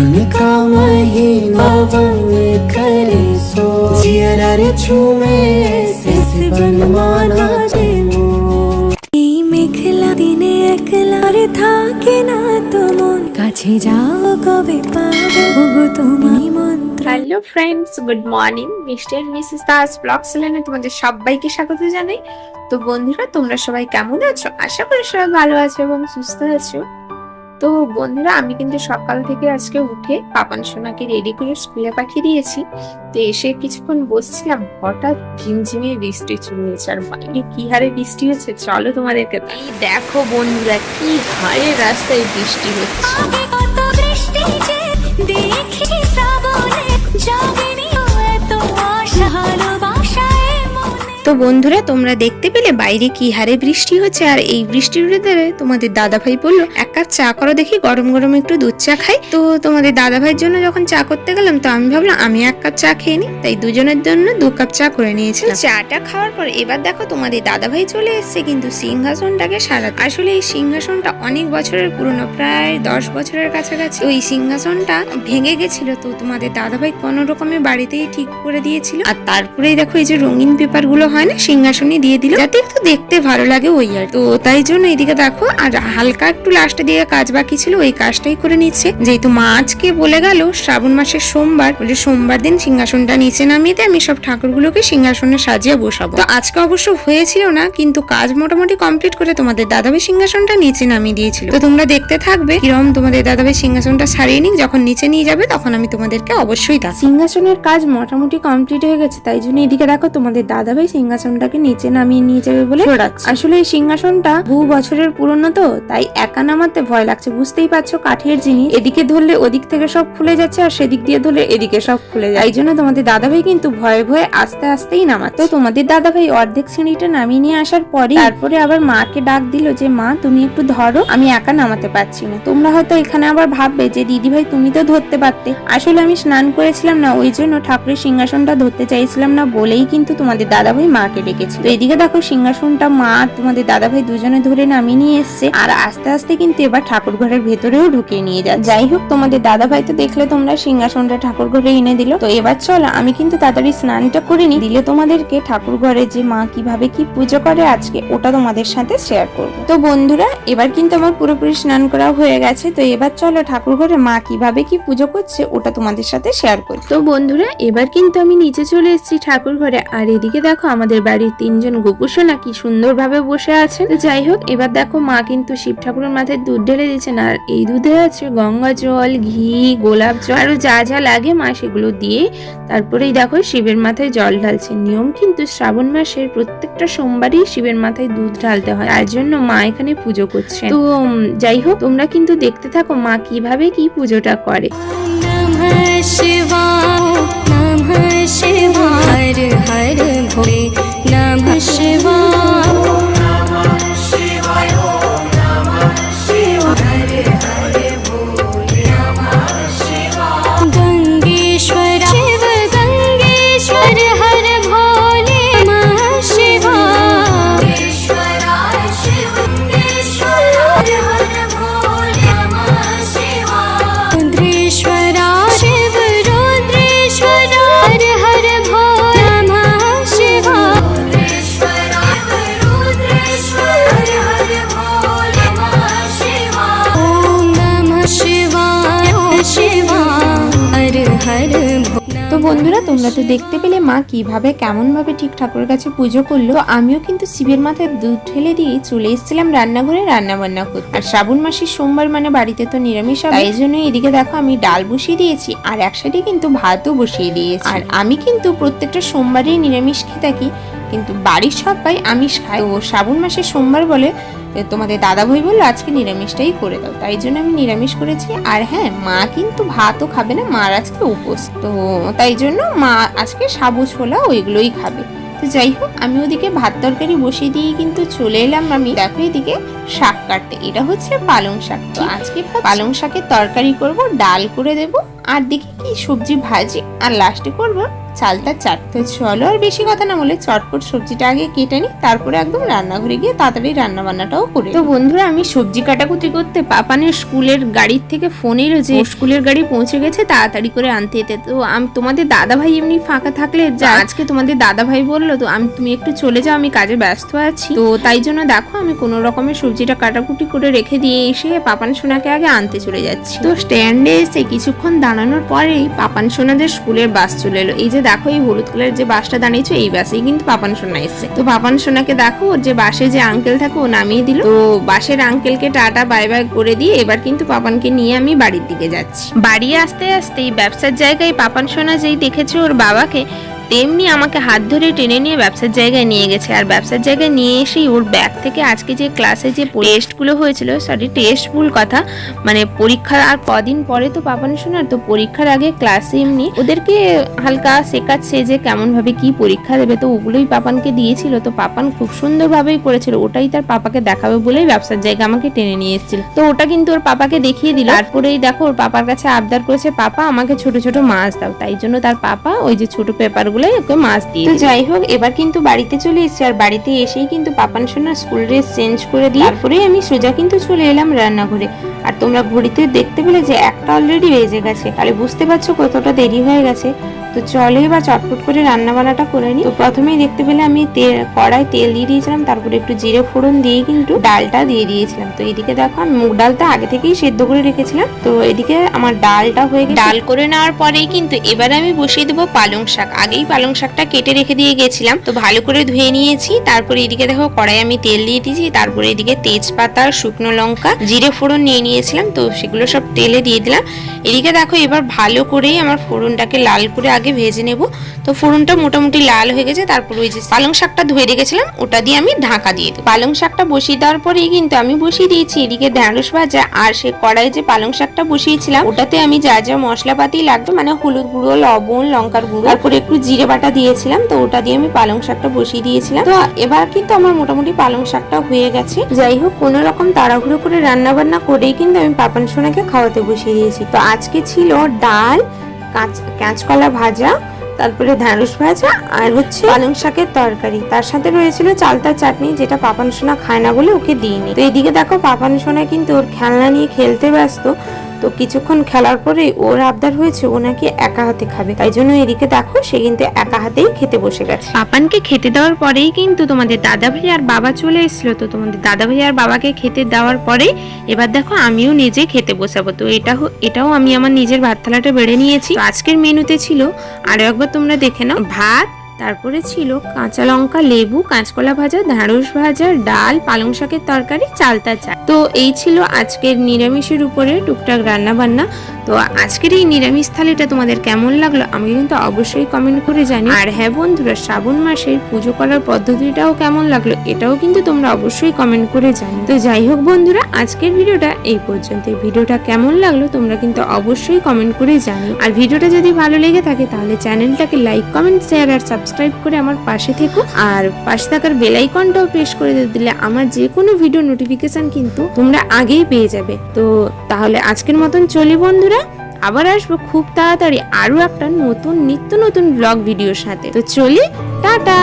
सावन का महीना वन करे सो जियरा रे झूमे ऐसे से बनमाना जे मोर এই মেঘলা দিনে একলা রে থাকে না তো মন কাছে যাও কবে পাবো ওগো তুমি মন্ত্র hello friends good morning mister missus Das blog চ্যানেলে তোমাদের সবাইকে স্বাগত জানাই তো বন্ধুরা তোমরা সবাই কেমন আছো আশা করি সবাই ভালো আছো এবং সুস্থ আছো তো বন্ধুরা, আমি কিন্তু সকাল থেকে আজকে উঠে পাপান সোনাকে রেডি করে স্কুলে পাঠিয়ে দিয়েছি। তো এসে কিছুক্ষণ বসছিলাম, হঠাৎ ঝিমঝিমিয়ে বৃষ্টি চলে এসেছে আর বাইরে কি হারে বৃষ্টি হচ্ছে? চলো তোমাদেরকে দেখো বন্ধুরা, কি হারে রাস্তায় বৃষ্টি হচ্ছে। তো বন্ধুরা, তোমরা দেখতে পেলে বাইরে কি হারে বৃষ্টি হচ্ছে? আর এই বৃষ্টির ভেতরে তোমাদের দাদা ভাই বলল, এক কাপ চা করো দেখি, গরম গরম একটু দুধ চা খাই। তো তোমাদের দাদা ভাইয়ের জন্য যখন চা করতে গেলাম, তো আমি ভাবলাম, আমি এক কাপ চা খেয়ে নিই। তাই দুজনের জন্য দু কাপ চা করে নিয়েছি। চাটা খাওয়ার পর এবার দেখো তোমাদের দাদা ভাই চলে এসছে কিন্তু সিংহাসনটাকে সারাতে। আসলে এই সিংহাসনটা অনেক বছরের পুরনো, প্রায় দশ বছরের কাছাকাছি। ওই সিংহাসনটা ভেঙে গেছিল তো তোমাদের দাদা ভাই কোনো রকমে বাড়িতেই ঠিক করে দিয়েছিল। আর তারপরেই দেখো এই যে রঙিন পেপারগুলো হয় না সিংহাসনে দিয়ে দিল। যাতে একটু দেখতে ভালো লাগে ওই আর তো তাই জন্য এদিকে দেখো, আর হালকা একটু লাস্টে দিয়ে কাজ বাকি ছিল, ওই কাজটাই করে নিচ্ছে। যেহেতু মা আজকে বলে গেল, শ্রাবণ মাসের সোমবার, বলে সোমবার দিন সিংহাসনটা নিচে নামিয়ে দিয়ে আমি সব ঠাকুরগুলোকে সিংহাসনে সাজিয়ে বসাবো। তো আজকে অবশ্য হয়েছিল না, কিন্তু কাজ মোটামুটি কমপ্লিট করে তোমাদের দাদাভাই সিংহাসনটা নিচে নামিয়ে দিয়েছিল। তো তোমরা দেখতে থাকবে কীরকম তোমাদের দাদাভাই সিংহাসনটা সারিয়ে নিক, যখন নিচে নিয়ে যাবে তখন আমি তোমাদেরকে অবশ্যই দেখ সিংহাসনের কাজ মোটামুটি কমপ্লিট হয়ে গেছে, তাই জন্য এদিকে দেখো তোমাদের দাদাভাই সিংহাসনটাকে নিচে নামিয়ে নিয়ে যাবে বলে আসলে এই সিংহাসনটা বহু বছরের পুরনো তো তাই একা নামাতে ভয় লাগছে। বুঝতেই পারছ কাঠের জিনিস। এদিকে ধরলে ওদিক থেকে সব খুলে যাচ্ছে আর সেদিক দিয়ে ধরলে এদিকে সব খুলে যায় এই জন্য তোমাদের দাদাভাই কিন্তু ভয়ে ভয়ে আস্তে আস্তেই নামাচ্ছে। তো তোমাদের দাদাভাই অর্ধেক সিঁড়িটা নামিয়ে নিয়ে আসার পরে তারপরে আবার মাকে ডাক দিল যে মা তুমি একটু ধরো আমি একা নামাতে পারছি না। তোমরা হয়তো এখানে আবার ভাববে যে দিদি ভাই তুমি তো ধরতে পারতে। আসলে আমি স্নান করেছিলাম না ওই জন্য ঠাকুরের সিংহাসনটা ধরতে চাইছিলাম না বলেই কিন্তু তোমাদের দাদাভাই মাকে ডেকেছিল। তো এদিকে দেখো সিংহাসনটা মা তোমাদের দাদাভাই দুজনে ধরে নামিয়ে নিয়ে এসছে। আর আস্তে আস্তে কিন্তু এবার ঠাকুর ঘরের ভেতরেও ঢুকিয়ে নিয়ে যায় যাই হোক, তোমাদের দাদাভাই তো দেখলে তোমরা সিংহাসনটা ঠাকুর ঘরে এনে দিল। তো এবার চলো, আমি কিন্তু তাড়াতাড়ি স্নানটা করে নি দিলে তোমাদেরকে ঠাকুর ঘরে যে মা কীভাবে কি পুজো করে আজকে, ওটা তোমাদের সাথে শেয়ার করব। তো বন্ধুরা, এবার কিন্তু আমার পুরোপুরি স্নান করা হয়ে গেছে। তো এবার চলো ঠাকুর ঘরে মা কীভাবে কি পুজো করছে, ওটা তোমাদের সাথে শেয়ার করি তো বন্ধুরা, এবার কিন্তু আমি নিচে চলে এসেছি ঠাকুর ঘরে। আর এদিকে দেখো আমাদের বাড়ির তিনজন গোপুসোনা কি সুন্দরভাবে বসে আছে তো যাই হোক, এবার দেখো মা কিন্তু শিব ঠাকুরের মাথায় দুধ ঢেলে দিচ্ছেন, আর এই দুধে আছে গঙ্গা জল, ঘি, গোলাপ জল, আরও যা যা লাগে মা সেগুলো দিয়ে তারপরেই দেখো শিবের মাথায় জল ঢালছে। নিয়ম কিন্তু শ্রাবণ মাসের প্রত্যেকটা সোমবারই শিবের মাথায় দুধ ঢালতে হয়, তার জন্য মা এখানে পুজো করছে তো যাই হোক, তোমরা কিন্তু দেখতে থাকো মা কীভাবে কি পুজোটা করে। नमः তোমরা তো দেখতে পেলে মা কীভাবে কেমন ভাবে ঠিক ঠাকুরের কাছে পুজো করল। আমিও কিন্তু শিবের মাথায় দুধ ঢেলে দিয়ে চলে এসেছিলাম রান্নাঘরে রান্না বান্না করতে। আর শ্রাবণ মাসের সোমবার মানে বাড়িতে তো নিরামিষ হবে। এই জন্য এদিকে দেখো আমি ডাল বসিয়ে দিয়েছি, আর এক সাইডে কিন্তু ভাতও বসিয়ে দিয়েছি। আর আমি কিন্তু প্রত্যেকটা সোমবারেই নিরামিষ খেয়ে থাকি কিন্তু বাড়ির সবাই আমিষ খায়। ও শ্রাবণ মাসের সোমবার বলে তোমাদের দাদা ভাই বলল, আজকে নিরামিষটাই করে দাও। তাই জন্য আমি নিরামিষ করেছি। আর হ্যাঁ মা কিন্তু ভাতও খাবে না, মার আজকে উপোস। তো তাই জন্য মা আজকে সাবু ছোলা ওইগুলোই খাবে। তো যাই হোক, আমি ওদিকে ভাত তরকারি বসিয়ে দিয়ে কিন্তু চলে এলাম আমি। দেখো এদিকে শাক কাটতে। এটা হচ্ছে পালং শাক। তো আজকে পালং শাকের তরকারি করব, ডাল করে দেব। আর দেখি কি সবজি ভাজি। আর লাস্টে করব চালটা চাট তো চলো। আর বেশি কথা না বলে চটপট সবজিটা আগে কেটে নিই তারপরে একদম রান্নাঘরে গিয়ে তাড়াতাড়ি রান্না বান্নাটাও করি তো বন্ধুরা আমি সবজি কাটাকুটি করতে পাপানের স্কুলের গাড়ির থেকে ফোন এলো যে স্কুলের গাড়ি পৌঁছে গেছে তাড়াতাড়ি করে আনতে যেতে তো আমি তোমাদের দাদা ভাই এমনি ফাঁকা থাকলে যা আজকে তোমাদের দাদা ভাই বলল তো আমি তুমি একটু চলে যাও আমি কাজে ব্যস্ত আছি। তো তাই জন্য দেখো আমি কোনো রকমের সবজিটা কাটাকুটি করে রেখে দিয়ে এসে পাপান সোনাকে আগে আনতে চলে যাচ্ছি। তো স্ট্যান্ডে এসে কিছুক্ষণ দাঁড়ানোর পরেই পাপান সোনাদের স্কুলের বাস চলে এলো। এই যে দেখো এই হলুদ কালার যে বাসটা দাঁড়িয়েছে, এই বাসেই কিন্তু পাপান সোনা এসছে। তো পাপান সোনাকে দেখো, ওর যে বাসে যে আঙ্কেল থাকে, ও নামিয়ে দিল। তো বাসের আঙ্কেলকে টাটা বাই বাই করে দিয়ে এবার কিন্তু পাপানকে নিয়ে আমি বাড়ির দিকে যাচ্ছি। বাড়ি আসতে আসতে এই ব্যবসার জায়গায় পাপান সোনা যেই দেখেছে ওর বাবাকে তেমনি আমাকে হাত ধরে টেনে নিয়ে ব্যবসার জায়গায় নিয়ে গেছে। আর ব্যবসার জায়গায় নিয়ে এসেই ওর ব্যাগ থেকে আজকে যে ক্লাসে যে টেস্টগুলো হয়েছিল সরি টেস্ট ভুল কথা মানে পরীক্ষার আর কদিন পরে তো পাপান শোনার, তো পরীক্ষার আগে ক্লাসে এমনি ওদেরকে হালকা শেখাচ্ছে যে কেমনভাবে কি পরীক্ষা দেবে। তো ওগুলোই পাপানকে দিয়েছিল। তো পাপান খুব সুন্দরভাবেই করেছিল। ওটাই তার পাপাকে দেখাবে বলেই ব্যবসার জায়গা আমাকে টেনে নিয়ে এসেছিল। তো ওটা কিন্তু ওর পাপাকে দেখিয়ে দিল। তারপরেই দেখো ওর পাপার কাছে আবদার করেছে, পাপা, আমাকে ছোট ছোট মাছ দাও। তাই জন্য তার পাপা ওই যে ছোট পেপারগুলোই ওকে মাছ দিয়ে তো যাই হোক এবার কিন্তু বাড়িতে চলে এসেছি। আর বাড়িতে এসেই কিন্তু পাপান সোনার স্কুল ড্রেস চেঞ্জ করে দিয়ে তারপরে আমি সোজা কিন্তু চলে এলাম রান্নাঘরে। আর তোমরা ঘড়িতে দেখতে পেলে যে একটা অলরেডি বেজে গেছে। তাহলে বুঝতে পারছ কতটা দেরি হয়ে গেছে। তো চলে এবার চটপট করে রান্না বান্নাটা করে নিই। তো প্রথমেই দেখতে পেলে আমি তেল কড়াই তেল দিয়ে দিয়েছিলাম, তারপরে একটু জিরে ফোড়ন দিয়ে কিন্তু ডালটা দিয়ে দিয়েছিলাম। তো এদিকে দেখো আমি মুগ ডালটা আগে থেকেই সেদ্ধ করে রেখেছিলাম। তো এদিকে আমার ডালটা হয়ে গেছে। ডাল করে নেওয়ার পরেই কিন্তু এবার আমি বসিয়ে দেবো পালং শাক। আগেই পালং শাকটা কেটে রেখে দিয়ে গেছিলাম। তো ভালো করে ধুয়ে নিয়েছি। তারপরে এদিকে দেখো কড়াই আমি তেল দিয়ে দিয়েছি। তারপরে এদিকে তেজপাতা, শুকনো লঙ্কা, জিরে ফোড়ন নিয়ে নিয়েছিলাম। তো সেগুলো সব তেলে দিয়ে দিলাম। এদিকে দেখো, এবার ভালো করেই আমার ফোড়নটাকে লাল করে আগে ভেজে নেব। তো ফোড়নটা মোটামুটি লাল হয়ে গেছে, তারপর ওই যে পালং শাকটা ধুয়ে রেখেছিলাম, ওটা দিয়ে আমি ঢাকা দিয়ে দেবো। পালং শাকটা বসিয়ে দেওয়ার পরেই কিন্তু আমি বসিয়ে দিয়েছি এদিকে ঢ্যাঁড়স ভাজা আর সে কড়াই যে পালং শাকটা বসিয়েছিলাম, ওটাতে আমি যা যা মশলাপাতি লাগবে মানে হলুদ গুঁড়ো, লবণ, লঙ্কার গুঁড়ো, তারপরে একটু জিরে বাটা দিয়েছিলাম, তো ওটা দিয়ে আমি পালং শাকটা বসিয়ে দিয়েছিলাম। তো এবার কিন্তু আমার মোটামুটি পালং শাকটা হয়ে গেছে। যাই হোক, কোনো রকম তাড়াহুড়ো করে রান্না বান্না করেই কিন্তু আমি পাপান সোনাকে খাওয়াতে বসিয়ে দিয়েছি। তো আজকে ছিল ডাল, কাঁচ, কাঁচকলা ভাজা, তারপরে ঢ্যাঁড়স ভাজা আর হচ্ছে পালং শাকের তরকারি। তার সাথে রয়েছিল চালতার চাটনি যেটা পাপান সোনা খায় না বলে ওকে দিইনি। তো এদিকে দেখো পাপান সোনা কিন্তু ওর খেলনা নিয়ে খেলতে ব্যস্ত। তো কিছুক্ষণ খেলার পরে ওর আবদার হয়েছে, ও নাকি একা হাতে খাবে। তাই জন্য এদিকে দেখো, সে কিন্তু একা হাতেই খেতে বসে গেছে। পাপানকে খেতে দেওয়ার পরেই কিন্তু তোমাদের দাদা ভাই আর বাবা চলে এসেছিল। তো তোমাদের দাদা ভাই আর বাবাকে খেতে দেওয়ার পরে এবার দেখো আমিও নিজে খেতে বসাবো। তো এটা এটাও আমি আমার নিজের ভাত থালাটা বেড়ে নিয়েছি। আজকের মেনুতে ছিল, আরও একবার তোমরা দেখে নাও। ভাত তারপরে ছিল কাঁচা লঙ্কা, লেবু, কাঁচকলা ভাজা, ঢ্যাঁড়স ভাজা, ডাল, পালং শাকের তরকারি, চালতা চা তো এই ছিল আজকের নিরামিষের উপরে টুকটাক রান্না বান্না তো আজকের এই নিরামিষ থালিটা তোমাদের কেমন লাগল আমি কিন্তু অবশ্যই কমেন্ট করে জানি আর হ্যাঁ বন্ধুরা, শ্রাবণ মাসের পুজো করার পদ্ধতিটাও কেমন লাগল এটাও কিন্তু তোমরা অবশ্যই কমেন্ট করে জানি তো যাই হোক বন্ধুরা, আজকের ভিডিওটা এই পর্যন্ত ভিডিওটা কেমন লাগল তোমরা কিন্তু অবশ্যই কমেন্ট করে জানি আর ভিডিওটা যদি ভালো লেগে থাকে তাহলে চ্যানেলটাকে লাইক কমেন্ট শেয়ার আর সাবস্ক্রাইব করে আমার পাশে থেকো। আর পাশে থাকার বেল আইকনটাও প্রেস করে দিলে আমার যে কোনো ভিডিও নোটিফিকেশন কিন্তু তোমরা আগেই পেয়ে যাবে। তো তাহলে আজকের মতন চলি বন্ধুরা, আবার আসব খুব তাড়াতাড়ি আরও একটা নতুন নিত্য নতুন ব্লগ ভিডিওর সাথে। তো চলি, টাটা!